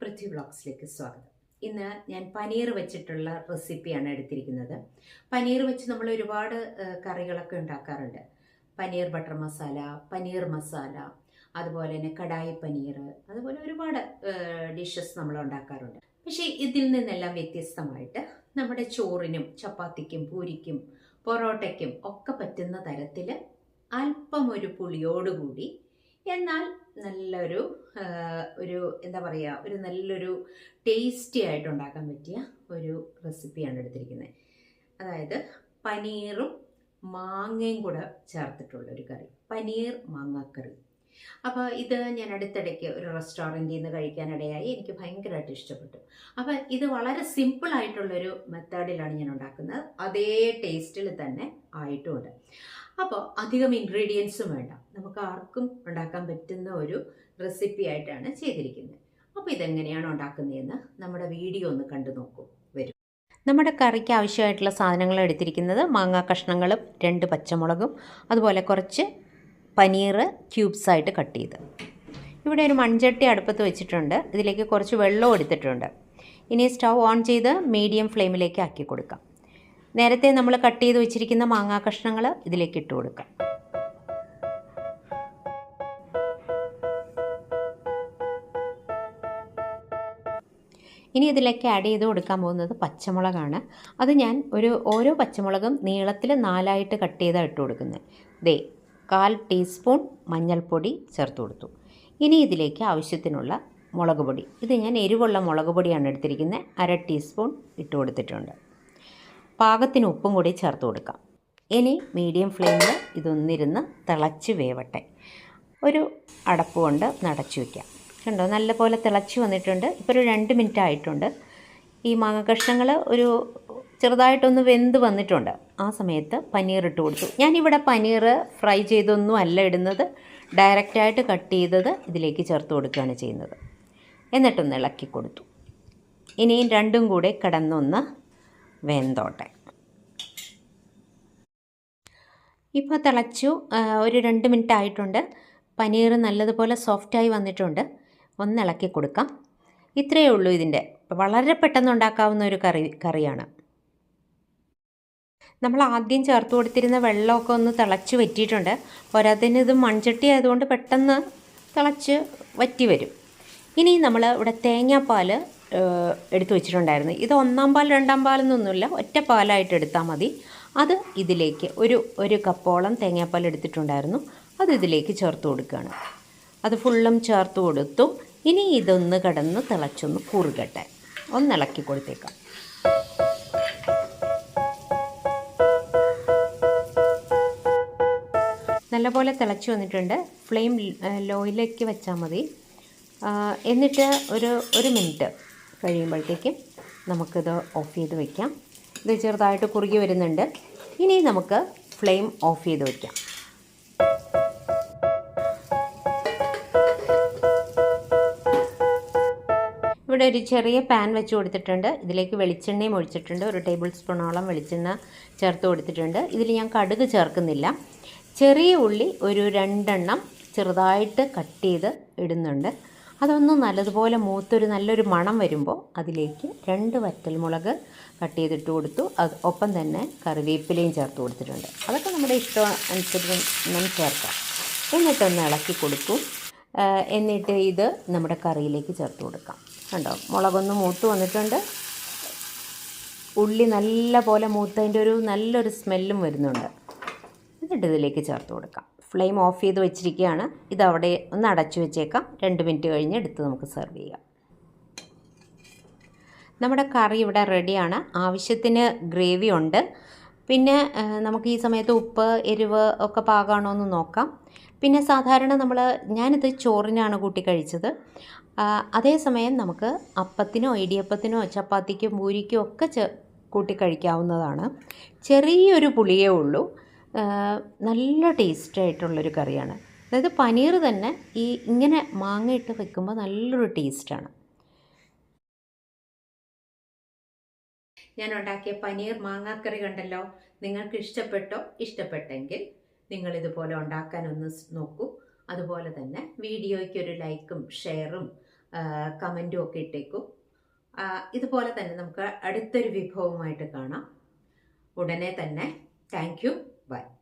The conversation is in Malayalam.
പൃഥ്വി വ്ളോഗ്സിലേക്ക് സ്വാഗതം. ഇന്ന് ഞാൻ പനീർ വെച്ചിട്ടുള്ള റെസിപ്പിയാണ് എടുത്തിരിക്കുന്നത്. പനീർ വെച്ച് നമ്മൾ ഒരുപാട് കറികളൊക്കെ ഉണ്ടാക്കാറുണ്ട്. പനീർ ബട്ടർ മസാല പനീർ മസാല അതുപോലെ തന്നെ കടായി പനീർ അതുപോലെ ഒരുപാട് ഡിഷസ് നമ്മൾ ഉണ്ടാക്കാറുണ്ട്. പക്ഷേ ഇതിൽ നിന്നെല്ലാം വ്യത്യസ്തമായിട്ട് നമ്മുടെ ചോറിനും ചപ്പാത്തിക്കും പൂരിക്കും പൊറോട്ടയ്ക്കും ഒക്കെ പറ്റുന്ന തരത്തിൽ അല്പം ഒരു പുളിയോടുകൂടി എന്നാൽ നല്ലൊരു ഒരു എന്താ പറയുക ഒരു നല്ലൊരു ടേസ്റ്റി ആയിട്ട് ഉണ്ടാക്കാൻ പറ്റിയ ഒരു റെസിപ്പിയാണ് എടുത്തിരിക്കുന്നത് അതായത് പനീറും മാങ്ങയും കൂടെ ചേർത്തിട്ടുള്ള ഒരു കറി. പനീർ മാങ്ങാക്കറി. അപ്പോൾ ഇത് ഞാൻ അടുത്തിടയ്ക്ക് ഒരു റെസ്റ്റോറന്റിൽ നിന്ന് കഴിക്കാനിടയായി എനിക്ക് ഭയങ്കരമായിട്ട് ഇഷ്ടപ്പെട്ടു. അപ്പോൾ ഇത് വളരെ സിമ്പിളായിട്ടുള്ളൊരു മെത്തേഡിലാണ് ഞാൻ ഉണ്ടാക്കുന്നത്. അതേ ടേസ്റ്റിൽ തന്നെ ആയിട്ടുമുണ്ട് അപ്പോൾ അധികം ഇൻഗ്രീഡിയൻസും വേണ്ട. നമുക്ക് ആർക്കും ഉണ്ടാക്കാൻ പറ്റുന്ന ഒരു റെസിപ്പി ആയിട്ടാണ് ചെയ്തിരിക്കുന്നത്. അപ്പോൾ ഇതെങ്ങനെയാണ് ഉണ്ടാക്കുന്നതെന്ന് നമ്മുടെ വീഡിയോ ഒന്ന് കണ്ടു നോക്കൂ. വരും. നമ്മുടെ കറിക്ക് ആവശ്യമായിട്ടുള്ള സാധനങ്ങൾ എടുത്തിരിക്കുന്നത് മാങ്ങാ കഷ്ണങ്ങളും രണ്ട് പച്ചമുളകും അതുപോലെ കുറച്ച് പനീർ ക്യൂബ്സായിട്ട് കട്ട് ചെയ്ത്. ഇവിടെ ഒരു മൺചട്ടി അടുപ്പത്ത് വെച്ചിട്ടുണ്ട്. ഇതിലേക്ക് കുറച്ച് വെള്ളവും എടുത്തിട്ടുണ്ട്. ഇനി സ്റ്റൗ ഓൺ ചെയ്ത് മീഡിയം ഫ്ലെയിമിലേക്ക് ആക്കി കൊടുക്കാം. നേരത്തെ നമ്മൾ കട്ട് ചെയ്ത് വെച്ചിരിക്കുന്ന മാങ്ങാ കഷ്ണങ്ങൾ ഇതിലേക്ക് ഇട്ട് കൊടുക്കാം. ഇനി ഇതിലേക്ക് ആഡ് ചെയ്ത് കൊടുക്കാൻ പോകുന്നത് പച്ചമുളകാണ്. അത് ഞാൻ ഒരു ഓരോ പച്ചമുളകും നീളത്തിൽ നാലായിട്ട് കട്ട് ചെയ്താണ് ഇട്ട് കൊടുക്കുന്നത്. ദേ കാൽ ടീസ്പൂൺ മഞ്ഞൾപ്പൊടി ചേർത്ത് കൊടുത്തു. ഇനി ഇതിലേക്ക് ആവശ്യത്തിനുള്ള മുളക് പൊടി. ഇത് ഞാൻ എരിവുള്ള മുളക് പൊടിയാണ് എടുത്തിരിക്കുന്നത്. അര ടീസ്പൂൺ ഇട്ട് കൊടുത്തിട്ടുണ്ട്. പാകത്തിന് ഉപ്പും കൂടി ചേർത്ത് കൊടുക്കാം. ഇനി മീഡിയം ഫ്ലെയിമിൽ ഇതൊന്നിരുന്ന് തിളച്ച് വേവട്ടെ. ഒരു അടപ്പ് കൊണ്ട് നടച്ചു വയ്ക്കാം. കണ്ടോ? നല്ലപോലെ തിളച്ച് വന്നിട്ടുണ്ട്. ഇപ്പോൾ ഒരു രണ്ട് മിനിറ്റ് ആയിട്ടുണ്ട്. ഈ മാങ്ങ കഷ്ണങ്ങൾ ഒരു ചെറുതായിട്ടൊന്ന് വെന്ത് വന്നിട്ടുണ്ട്. ആ സമയത്ത് പനീർ ഇട്ട് കൊടുത്തു. ഞാനിവിടെ പനീർ ഫ്രൈ ചെയ്തൊന്നും അല്ല ഇടുന്നത്. ഡയറക്റ്റായിട്ട് കട്ട് ചെയ്തത് ഇതിലേക്ക് ചേർത്ത് കൊടുക്കുകയാണ് ചെയ്യുന്നത്. എന്നിട്ടൊന്ന് ഇളക്കി കൊടുത്തു. ഇനിയും രണ്ടും കൂടെ കിടന്നൊന്ന് വെന്തോട്ടെ. ഇപ്പോൾ തിളച്ചു ഒരു രണ്ട് മിനിറ്റ് ആയിട്ടുണ്ട്. പനീർ നല്ലതുപോലെ സോഫ്റ്റായി വന്നിട്ടുണ്ട്. ഒന്ന് ഇളക്കി കൊടുക്കാം. ഇത്രയേ ഉള്ളൂ ഇതിന്റെ വളരെ പെട്ടെന്ന് ഉണ്ടാക്കാവുന്ന ഒരു കറി കറിയാണ്. നമ്മൾ ആദ്യം ചേർത്ത് കൊടുത്തിരുന്ന വെള്ളമൊക്കെ ഒന്ന് തിളച്ച് വറ്റിയിട്ടുണ്ട്. പോരാത്തതിന് ഇത് മൺചട്ടി ആയതുകൊണ്ട് പെട്ടെന്ന് തിളച്ച് വറ്റി വരും. ഇനി നമ്മൾ ഇവിടെ തേങ്ങാപ്പാൽ എടുത്തു വെച്ചിട്ടുണ്ടായിരുന്നു. ഇത് ഒന്നാം പാൽ രണ്ടാം പാലെന്നൊന്നുമില്ല ഒറ്റ പാലായിട്ട് എടുത്താൽ മതി. അത് ഇതിലേക്ക് ഒരു ഒരു കപ്പോളം തേങ്ങാപ്പാൽ എടുത്തിട്ടുണ്ടായിരുന്നു. അത് ഇതിലേക്ക് ചേർത്ത് കൊടുക്കുകയാണ്. അത് ഫുള്ളും ചേർത്ത് കൊടുത്തു. ഇനി ഇതൊന്ന് കടന്ന് തിളച്ചൊന്ന് കുറുകട്ടെ. ഒന്ന് ഇളക്കി കൊടുത്തേക്കാം. നല്ലപോലെ തിളച്ച് വന്നിട്ടുണ്ട്. ഫ്ലെയിം ലോയിലേക്ക് വെച്ചാൽ മതി. എന്നിട്ട് ഒരു ഒരു മിനിറ്റ് കഴിയുമ്പോഴത്തേക്കും നമുക്കിത് ഓഫ് ചെയ്ത് വയ്ക്കാം ഇത് ചെറുതായിട്ട് കുറുകി വരുന്നുണ്ട്. ഇനി നമുക്ക് ഫ്ലെയിം ഓഫ് ചെയ്ത് വയ്ക്കാം ഇവിടെ ഒരു ചെറിയ പാൻ വെച്ച് കൊടുത്തിട്ടുണ്ട്. ഇതിലേക്ക് വെളിച്ചെണ്ണയും ഒഴിച്ചിട്ടുണ്ട്. ഒരു ടേബിൾ സ്പൂണോളം വെളിച്ചെണ്ണ ചേർത്ത് കൊടുത്തിട്ടുണ്ട്. ഇതിൽ ഞാൻ കടുക് ചേർക്കുന്നില്ല. ചെറിയ ഉള്ളി ഒരു രണ്ടെണ്ണം ചെറുതായിട്ട് കട്ട് ചെയ്ത് ഇടുന്നുണ്ട്. അതൊന്ന് നല്ലതുപോലെ മൂത്തൊരു നല്ലൊരു മണം വരുമ്പോൾ അതിലേക്ക് രണ്ട് വറ്റൽമുളക് കട്ട് ചെയ്തിട്ട് കൊടുത്തു. അത് ഒപ്പം തന്നെ കറിവേപ്പിലയും ചേർത്ത് കൊടുത്തിട്ടുണ്ട്. അതൊക്കെ നമ്മുടെ ഇഷ്ടം അനുസരിച്ച് നമ്മൾ ചേർക്കാം. എന്നിട്ടൊന്ന് ഇളക്കി കൊടുക്കും എന്നിട്ട് ഇത് നമ്മുടെ കറിയിലേക്ക് ചേർത്ത് കൊടുക്കാം. കണ്ടോ? മുളകൊന്ന് മൂത്ത് വന്നിട്ടുണ്ട്. ഉള്ളി നല്ല പോലെ മൂത്തതിന്റെ ഒരു നല്ലൊരു സ്മെല്ലും വരുന്നുണ്ട്. എന്നിട്ട് ഇതിലേക്ക് ചേർത്ത് കൊടുക്കാം. ഫ്ലെയിം ഓഫ് ചെയ്ത് വെച്ചിരിക്കുകയാണ്. ഇത് അവിടെ ഒന്ന് അടച്ചു വെച്ചേക്കാം. രണ്ട് മിനിറ്റ് കഴിഞ്ഞ് എടുത്ത് നമുക്ക് സെർവ് ചെയ്യാം. നമ്മുടെ കറി ഇവിടെ റെഡിയാണ്. ആവശ്യത്തിന് ഗ്രേവി ഉണ്ട്. പിന്നെ നമുക്ക് ഈ സമയത്ത് ഉപ്പ് എരിവ് ഒക്കെ പാകമാണോ എന്ന് നോക്കാം. പിന്നെ സാധാരണ നമ്മൾ ഞാനിത് ചോറിനാണ് കൂട്ടി കഴിച്ചത്. അതേസമയം നമുക്ക് അപ്പത്തിനോ ഇടിയപ്പത്തിനോ ചപ്പാത്തിക്കും പൂരിക്കും ഒക്കെ ചെ കൂട്ടി കഴിക്കാവുന്നതാണ്. ചെറിയൊരു പുളിയേ ഉള്ളൂ. നല്ല ടേസ്റ്റ് ആയിട്ടുള്ളൊരു കറിയാണ്. അതായത് പനീർ തന്നെ ഈ ഇങ്ങനെ മാങ്ങ ഇട്ട് വെക്കുമ്പോൾ നല്ലൊരു ടേസ്റ്റാണ്. ഞാൻ ഉണ്ടാക്കിയ പനീർ മാങ്ങാക്കറി കണ്ടല്ലോ. നിങ്ങൾക്ക് ഇഷ്ടപ്പെട്ടോ? ഇഷ്ടപ്പെട്ടെങ്കിൽ ഒന്ന് സ് നോക്കൂ. അതുപോലെ തന്നെ വീഡിയോയ്ക്ക് ഒരു ലൈക്കും ഷെയറും കമന്റും ഒക്കെ ഇട്ടേക്കും. ഇതുപോലെ തന്നെ നമുക്ക് അടുത്തൊരു വിഭവമായിട്ട് കാണാം. ഉടനെ തന്നെ താങ്ക് Bye.